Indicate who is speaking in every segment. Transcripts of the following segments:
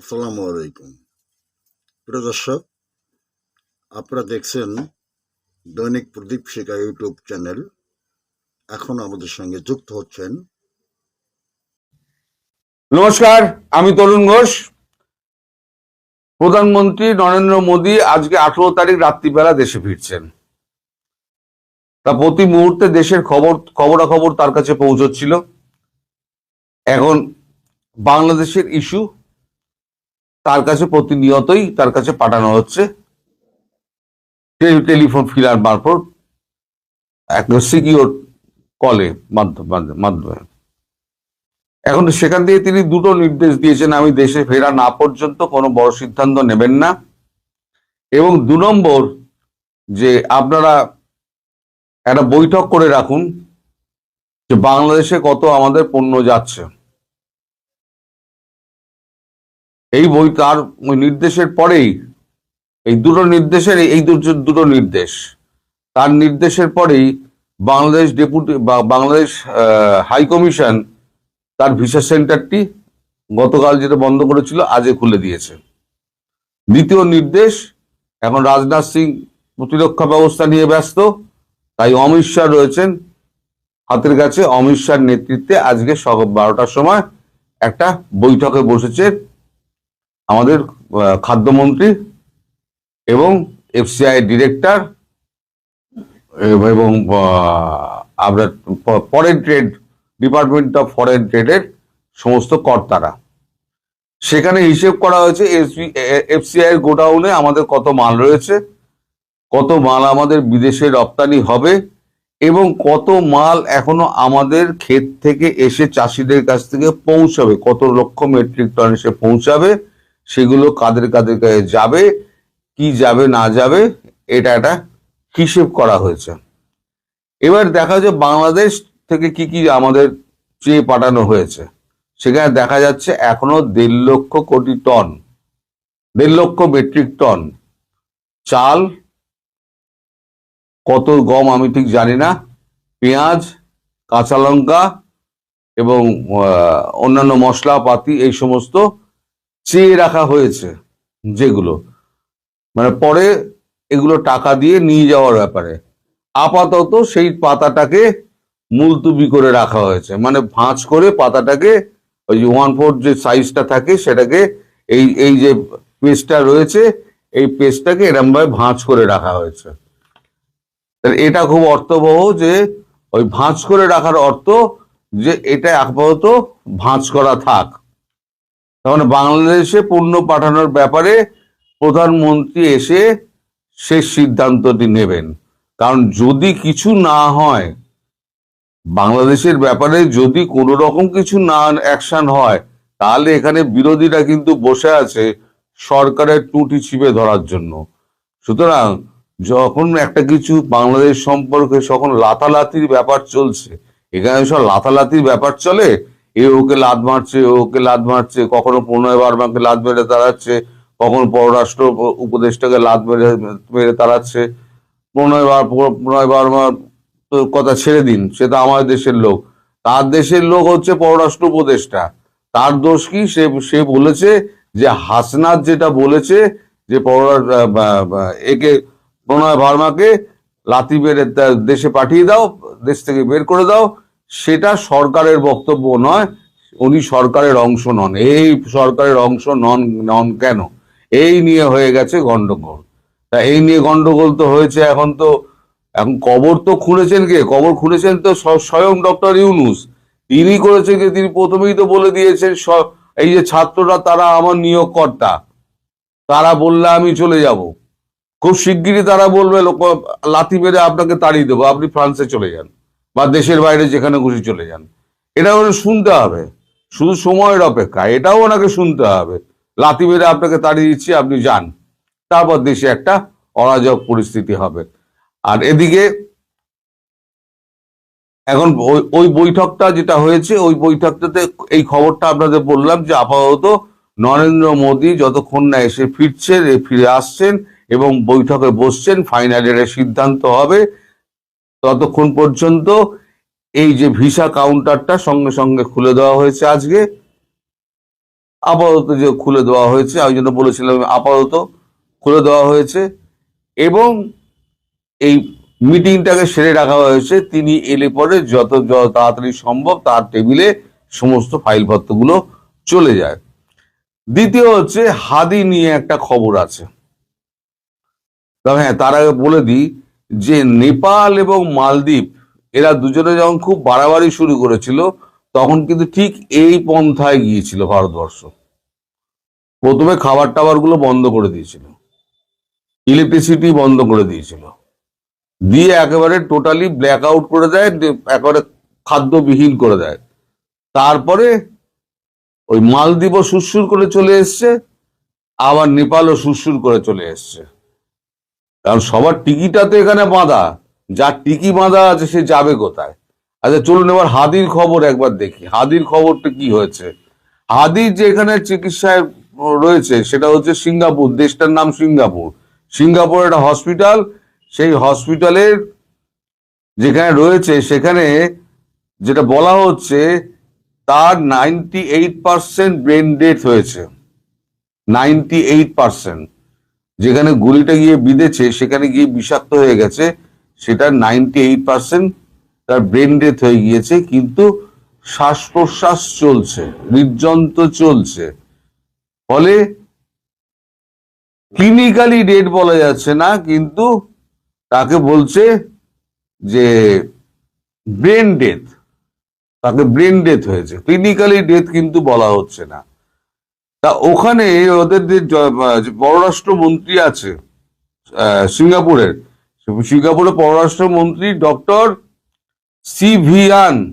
Speaker 1: আসসালামু আলাইকুম। প্রিয় দর্শক, আপনারা দেখছেন দৈনিক প্রদীপ শিকা ইউটিউব চ্যানেল। এখন আমাদের সঙ্গে যুক্ত হচ্ছেন।
Speaker 2: নমস্কার, আমি তরুণ ঘোষ। প্রধানমন্ত্রী নরেন্দ্র মোদী আজকে আঠেরো তারিখ রাত্রিবেলা দেশে ফিরছেন। তা প্রতি মুহূর্তে দেশের খবর, খবরাখবর তার কাছে পৌঁছচ্ছিল। এখন বাংলাদেশের ইস্যু তার কাছে প্রতিনিয়তই তার কাছে পাঠানো হচ্ছে। টেলি- টেলিফোন ফিলার মারফত একটা সিকিউর কলে মাধ্যমে। এখন সেখান থেকে তিনি দুটো নির্দেশ দিয়েছেন, আমি দেশে ফেরা না পর্যন্ত কোনো বড় সিদ্ধান্ত নেবেন না। এবং দু নম্বর, যে আপনারা একটা বৈঠক করে রাখুন যে বাংলাদেশে কত আমাদের পণ্য যাচ্ছে। এই বই তার ওই নির্দেশের পরেই? এই দুটো নির্দেশের, এই দুটো- নির্দেশ। তার নির্দেশের পরেই Bangladesh deputy Bangladesh high commission তার ভিসা সেন্টারটি গতকাল যেটা বন্ধ করেছিল আজে খুলে দিয়েছে। দ্বিতীয় নির্দেশ, এখন রাজনাথ সিং প্রতিরক্ষা ব্যবস্থা নিয়ে ব্যস্ত, তাই অমিত শাহ রয়েছেন হাতের কাছে। অমিত শাহর নেতৃত্বে আজকে সকাল বারোটার সময় একটা বৈঠকে বসেছে আমাদের খাদ্যমন্ত্রী এবং এফসিআই ডিরেক্টর এবং আপনার foreign trade department of foreign ট্রেডের সমস্ত কর্তারা। সেখানে হিসেব করা হয়েছে এফসিআই গোডাউনে আমাদের কত মাল রয়েছে, কত মাল আমাদের বিদেশে রপ্তানি হবে এবং কত মাল এখনও আমাদের ক্ষেত থেকে এসে চাষিদের কাছ থেকে পৌঁছাবে, কত লক্ষ মেট্রিক টন এসে পৌঁছাবে সেগুলো কাদের কাদের কাছে যাবে, কি যাবে, না যাবে, এটা একটা হিসেব করা হয়েছে। এবার দেখা যায় বাংলাদেশ থেকে কি কি আমাদের চেয়ে পাঠানো হয়েছে। সেখানে দেখা যাচ্ছে এখনও দেড় লক্ষ কোটি টন, দেড় লক্ষ মেট্রিক টন চাল, কত গম আমি ঠিক জানি না, পেঁয়াজ, কাঁচা লঙ্কা এবং অন্যান্য মশলাপাতি এই সমস্ত চেয়ে রাখা হয়েছে যেগুলো। মানে পরে এগুলো টাকা দিয়ে নিয়ে যাওয়ার ব্যাপারে। আপাতত সেই পাতাটাকে মুলতুবি করে রাখা হয়েছে। মানে ভাঁজ করে পাতাটাকে ওই যে ওয়ান ফোর যে সাইজটা থাকে সেটাকে এই এই যে পেস্টটা রয়েছে, এই পেস্টটাকে এরমভাবে ভাঁজ করে রাখা হয়েছে। এটা খুব অর্থবহ যে ওই ভাঁজ করে রাখার অর্থ যে এটা আপাতত ভাঁজ করা থাক। তার মানে বাংলাদেশে পণ্য পাঠানোর ব্যাপারে প্রধানমন্ত্রী এসে শেষ সিদ্ধান্তটি নেবেন। কারণ যদি কিছু না হয়, বাংলাদেশের ব্যাপারে যদি কোনো রকম কিছু না অ্যাকশন হয়, তাহলে এখানে বিরোধীরা কিন্তু বসে আছে সরকারের টুটি ছিপে ধরার জন্য। সুতরাং যখন একটা কিছু বাংলাদেশ সম্পর্কে যখন লাতালাতির ব্যাপার চলছে, এখানে সব লাতালাতির ব্যাপার চলে এ ওকে লাদ মারছে ও ওকে লাদ মারছে কখনো প্রণয় বার্মাকে লাদ মেরে তাড়াচ্ছে কখনো পররাষ্ট্র উপদেষ্টাকে লাদ মেরে মেরে তাড়াচ্ছে। প্রণয় প্রণয় বার্মার কথা ছেড়ে দিন সে তো আমাদের দেশের লোক। তার দেশের লোক হচ্ছে পররাষ্ট্র উপদেষ্টা। তার দোষ কি? সে সে বলেছে যে হাসনাত যেটা বলেছে যে পররা- আহ, বা- বা- একে প্রণয় ভার্মাকে লাথি মেরে দেশে পাঠিয়ে দাও দেশ থেকে বের করে দাও সেটা সরকারের বক্তব্য নয়, উনি সরকারের অংশ নন। এই সরকারের অংশ নন নন কেন? এই নিয়ে হয়ে গেছে গন্ডগোল। তা এই নিয়ে গন্ডগোল তো হয়েছে এখন তো, এখন কবর তো খুঁড়েছেন কে? কবর খুঁড়েছেন তো স্বয়ং ডক্টর ইউনুস। তিনি করেছেন যে তিনি প্রথমেই তো বলে দিয়েছেন এই যে ছাত্ররা তারা আমার নিয়োগকর্তা। তারা বললে আমি চলে যাব। খুব শিগগিরই তারা বলবে, লোক- লাথি মেরে আপনাকে তাড়িয়ে দেবো। আপনি ফ্রান্সে চলে যান। বা দেশের বাইরে যেখানে খুশি চলে যান। এটা ওনাকে শুনতে হবে। শুধু সময়ের অপেক্ষা, এটাও ওনাকে শুনতে হবে। লাথি মেরে আপনাকে তাড়িয়ে দিচ্ছি, আপনি যান। তারপর দেশে একটা অরাজক পরিস্থিতি হবে। আর এদিকে এখন ওই- বৈঠকটা যেটা হয়েছে, ওই বৈঠকটাতে এই খবরটা আপনাদের বললাম যে আপাতত নরেন্দ্র মোদী যতক্ষণ না এসে ফিরছেন ফিরে আসছেন এবং বৈঠকে বসছেন ফাইনাল এর সিদ্ধান্ত হবে। ততক্ষণ পর্যন্ত এই যে ভিসা কাউন্টারটা সঙ্গে সঙ্গে খুলে দেওয়া হয়েছে আজকে। আপাতত যে খুলে দেওয়া হয়েছে ওই জন্য বলেছিলাম, আপাতত খুলে দেওয়া হয়েছে এবং এই মিটিংটাকে সেরে রাখা হয়েছে। তিনি এলে পরে যত যত তাড়াতাড়ি সম্ভব তার টেবিলে সমস্ত ফাইলপত্রগুলো চলে যায়। দ্বিতীয় হচ্ছে হাদি নিয়ে একটা খবর আছে। তবে হ্যাঁ তার আগে বলে দিই যে নেপাল এবং মালদ্বীপ, এরা দুজনে যখন খুব বাড়াবাড়ি শুরু করেছিল, তখন কিন্তু ঠিক এই পন্থায় গিয়েছিল ভারতবর্ষ। প্রথমে খাবার টাবারগুলো বন্ধ করে দিয়েছিল। ইলেকট্রিসিটি বন্ধ করে দিয়েছিল। দিয়ে একেবারে টোটালি ব্ল্যাক আউট করে দেয় একেবারে খাদ্যবিহীন করে দেয়। তারপরে ওই মালদ্বীপও সুরসুর করে চলে এসছে, আবার নেপালও সুরসুর করে চলে এসছে। কারণ সবার টিকিটা তো এখানে বাঁধা। যার টিকি বাঁধা আছে সে যাবে কোথায়? আচ্ছা চলুন এবার হাদির খবর একবার দেখি। হাদির খবরটা কি হয়েছে? হাদির যে এখানে চিকিৎসায় রয়েছে, সেটা হচ্ছে সিঙ্গাপুর। দেশটার নাম সিঙ্গাপুর। সিঙ্গাপুর একটা হসপিটাল। সেই হসপিটালের যেখানে রয়েছে, সেখানে যেটা বলা হচ্ছে, তার ninety eight percent brain death হয়েছে। Ninety eight percent. যেখানে গুলিটা গিয়ে বিঁধেছে, সেখানে গিয়ে বিষাক্ত হয়ে গেছে, সেটা নাইনটি এইট পার্সেন্ট তার ব্রেন ডেথ হয়ে গিয়েছে, কিন্তু শ্বাস প্রশ্বাস চলছে নির্যন্ত চলছে। ফলে ক্লিনিক্যালি ডেট বলা যাচ্ছে না, কিন্তু তাকে বলছে যে ব্রেন ডেথ তাকে ব্রেন ডেথ হয়েছে। ক্লিনিক্যালি ডেথ কিন্তু বলা হচ্ছে না। তা ওখানে ওদের যে জ- যে পররাষ্ট্র মন্ত্রী আছে সিঙ্গাপুরের সিঙ্গাপুরের পররাষ্ট্র মন্ত্রী doctor Vivian,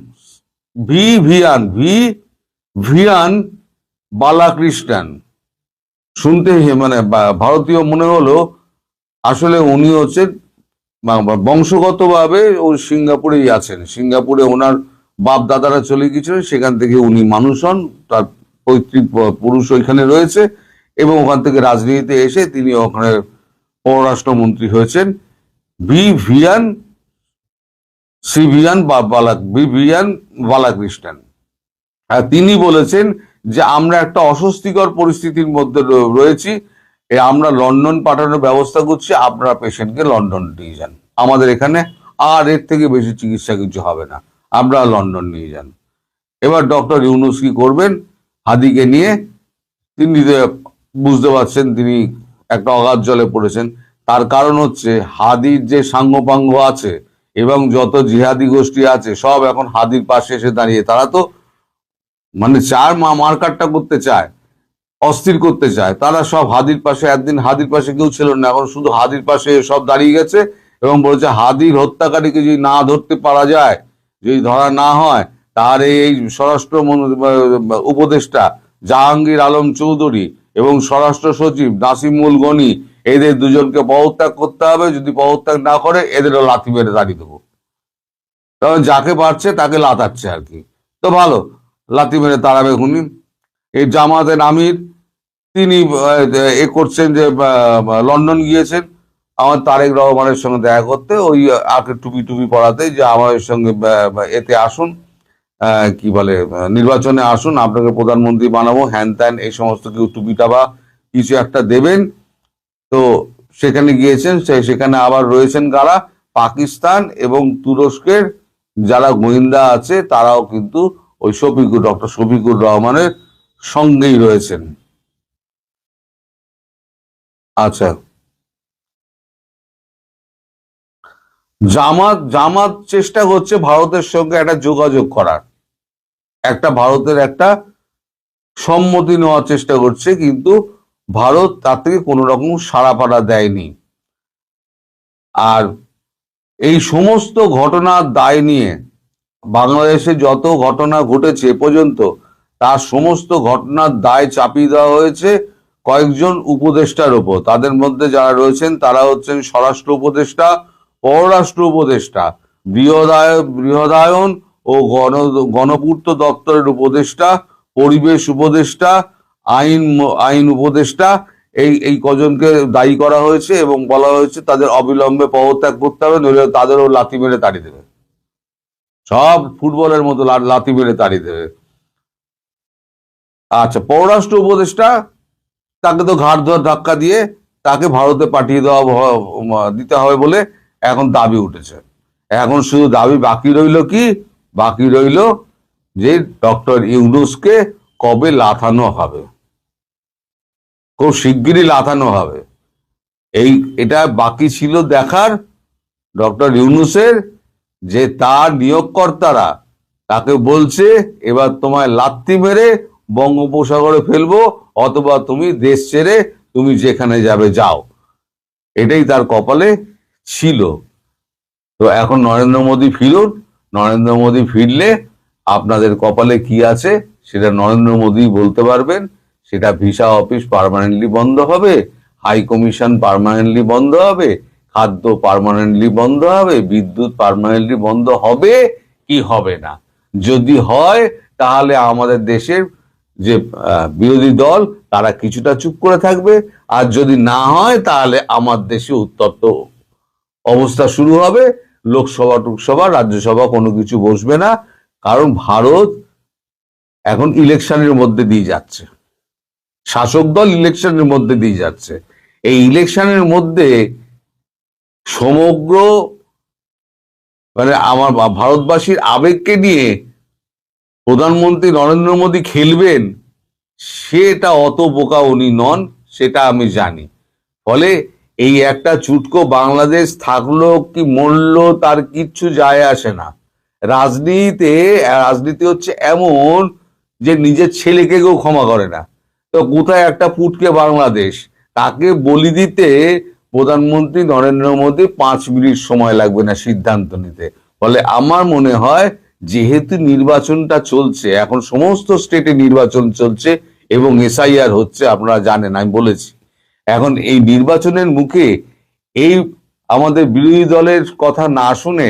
Speaker 2: Vivian Vivian Balakrishnan. শুনতে মানে ভারতীয় মনে হলো, আসলে উনি হচ্ছে বংশগতভাবে ও সিঙ্গাপুরেই আছেন। সিঙ্গাপুরে ওনার বাপ দাদারা চলে গিয়েছিলেন, সেখান থেকে উনি মানুষ হন, তার পৈতৃক পুরুষ ওইখানে রয়েছে এবং ওখান থেকে রাজনীতিতে এসে তিনি ওখানে পররাষ্ট্রমন্ত্রী হয়েছেন। বি ভিয়ান সিভিয়ান বা বালা বিভিয়ান বালাকৃষ্ণন। তিনি বলেছেন যে আমরা একটা অস্বস্তিকর পরিস্থিতির মধ্যে রয়েছি। আমরা লন্ডন পাঠানোর ব্যবস্থা করছি, আপনারা পেশেন্টকে লন্ডন নিয়ে যান। আমাদের এখানে আর এর থেকে বেশি চিকিৎসা কিছু হবে না। আমরা লন্ডন নিয়ে যান। এবার ডক্টর ইউনুস কি করবেন? হাদিকে নিয়ে তিনি বুঝতে পারছেন তিনি একটা অগাধ জলে পড়েছেন। তার কারণ হচ্ছে হাদির যে সাঙ্গপাঙ্গ আছে এবং যত জিহাদি গোষ্ঠী আছে, সব এখন হাদির পাশে এসে দাঁড়িয়ে। তারা তো মানে চার মা মার্কারটা করতে চায়, অস্থির করতে চায়, তারা সব হাদির পাশে, একদিন হাদির পাশে কেউ ছিল না। এখন শুধু হাদির পাশে সব দাঁড়িয়ে গেছে এবং বলছে হাদির হত্যাকারীকে যদি না ধরতে পারা যায়, যদি ধরা না হয় তাহলে এই স্বরাষ্ট্র উপদেষ্টা জাহাঙ্গীর আলম চৌধুরী এবং স্বরাষ্ট্র সচিব নাসিমুল গনি, এদের দুজনকে পদত্যাগ করতে হবে। যদি পদত্যাগ না করে, এদেরও লাথি মেরে দাঁড়িয়ে দেবো। কারণ যাকে পারছে, তাকে লাতাচ্ছে আর কি। তো ভালো, লাথি মেরে তাড়াবে খুনি। এই জামাতের আমির, তিনি, এ করছেন যে লন্ডন গিয়েছেন। আমার তারেক রহমানের সঙ্গে দেখা করতে, ওই আগে টুপি টুপি পড়াতে যে আমাদের সঙ্গে এতে আসুন। কি বলে নির্বাচনে আসুন, আপনাকে প্রধানমন্ত্রী বানাবো, হ্যান ত্যান, এই সমস্ত কেউ টুপিটা বা কিছু একটা দেবেন। তো সেখানে গিয়েছেন সেখানে আবার রয়েছেন কারা? পাকিস্তান এবং তুরস্কের যারা গোয়েন্দা আছে, তারাও কিন্তু ওই শফিকুর, ডক্টর শফিকুর রহমানের সঙ্গেই রয়েছেন। আচ্ছা। জামাত জামাত চেষ্টা করছে ভারতের সঙ্গে একটা যোগাযোগ করার। একটা ভারতের একটা সম্মতি নেওয়ার চেষ্টা করছে, কিন্তু ভারত তার থেকে কোনো রকম সাড়া পাড়া দেয়নি। আর এই সমস্ত ঘটনার দায় নিয়ে বাংলাদেশে যত ঘটনা ঘটেছে পর্যন্ত, তার সমস্ত ঘটনার দায় চাপিয়ে দেওয়া হয়েছে কয়েকজন উপদেষ্টার ওপর। তাদের মধ্যে যারা রয়েছেন, তারা হচ্ছেন স্বরাষ্ট্র উপদেষ্টা, পররাষ্ট্র উপদেষ্টা, বৃহদায়, বৃহদায়ন ও গণ গণপূর্ত দপ্তরের উপদেষ্টা, পরিবেশ উপদেষ্টা, আইন আইন উপদেষ্টা, এই এই কজনকে দায়ী করা হয়েছে এবং বলা হয়েছে তাদের অবিলম্বে পদত্যাগ করতে হবে, নইলে তাদেরও লাথি মেরে তাড়িয়ে দেবে। সব ফুটবলের মতো লাথি মেরে তাড়িয়ে দেবে। আচ্ছা পররাষ্ট্র উপদেষ্টা, তাকে তো ঘাট ধর ধাক্কা দিয়ে তাকে ভারতে পাঠিয়ে দেওয়া দিতে হবে বলে এখন দাবি উঠেছে। এখন শুধু দাবি বাকি রইল কি বাকি রইল যে ডক্টর ইউনুসকে কবে লাথানো হবে? খুব শিগগিরই লাথানো হবে। এই, এটা বাকি ছিল দেখার ডক্টর ইউনুসের যে তার নিয়োগকর্তারা, তাকে বলছে, এবার তোমায় লাত্তি মেরে বঙ্গোপসাগরে ফেলব, অথবা তুমি দেশ ছেড়ে তুমি যেখানে যাবে যাও। এটাই তার কপালে ছিল। তো এখন নরেন্দ্র মোদী ফিরুন নরেন্দ্র মোদী ফিরলে আপনাদের কপালে কি আছে সেটা নরেন্দ্র মোদী বলতে পারবেন। সেটা ভিসা অফিস পার্মানেন্টলি বন্ধ হবে, হাই কমিশন পারমানেন্টলি বন্ধ হবে, খাদ্য পার্মানেন্টলি বন্ধ হবে, বিদ্যুৎ পারমানেন্টলি বন্ধ হবে কি হবে না? যদি হয়, তাহলে আমাদের দেশের যে বিরোধী দল, তারা কিছুটা চুপ করে থাকবে। আর যদি না হয়, তাহলে আমার দেশে উত্তপ্ত অবস্থা শুরু হবে। লোকসভা, টুকসভা, রাজ্যসভা কোনো কিছু বসবে না, কারণ ভারত এখন ইলেকশনের মধ্যে দিয়ে যাচ্ছে। শাসক দল ইলেকশনের মধ্যে দিয়ে যাচ্ছে। এই ইলেকশনের মধ্যে সমগ্র মানে আমার ভারতবাসীর আবেগকে নিয়ে প্রধানমন্ত্রী নরেন্দ্র মোদী খেলবেন, সেটা অত বোকা উনি নন, সেটা আমি জানি। ফলে এই একটা চুটকো বাংলাদেশ থাকল কি মরলো তার কিচ্ছু যায় আসে না। রাজনীতিতে, রাজনীতি হচ্ছে এমন যে নিজের ছেলেকে কেউ ক্ষমা করে না। তো কোথায় একটা পুটকে বাংলাদেশ? তাকে বলি দিতে প্রধানমন্ত্রী নরেন্দ্র মোদী পাঁচ মিনিট সময় লাগবে না সিদ্ধান্ত নিতে। ফলে আমার মনে হয় যেহেতু নির্বাচনটা চলছে, এখন সমস্ত স্টেটে নির্বাচন চলছে এবং এসআইআর হচ্ছে, আপনারা জানেন, আমি বলেছি। এখন এই নির্বাচনের মুখে এই আমাদের বিরোধী দলের কথা না শুনে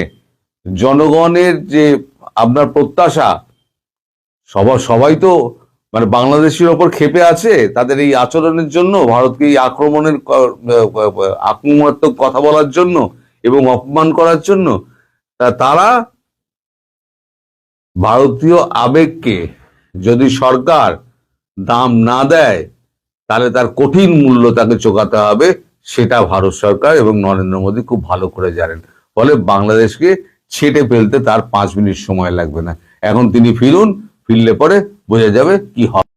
Speaker 2: জনগণের যে আপনার প্রত্যাশা, সবার সবাই তো মানে বাংলাদেশের ওপর ক্ষেপে আছে, তাদের এই আচরণের জন্য, ভারতকে এই আক্রমণের আক্রমণাত্মক কথা বলার জন্য এবং অপমান করার জন্য, তা তারা ভারতীয় আবেগকে যদি সরকার দাম না দেয় তাহলে তার কঠিন মূল্য তাকে চোকাতে হবে, সেটা ভারত সরকার এবং নরেন্দ্র মোদী খুব ভালো করে জানেন। ফলে বাংলাদেশকে ছেটে ফেলতে তার পাঁচ মিনিট সময় লাগবে না। এখন তিনি ফিরুন, ফিরলে পরে বোঝা যাবে কি হবে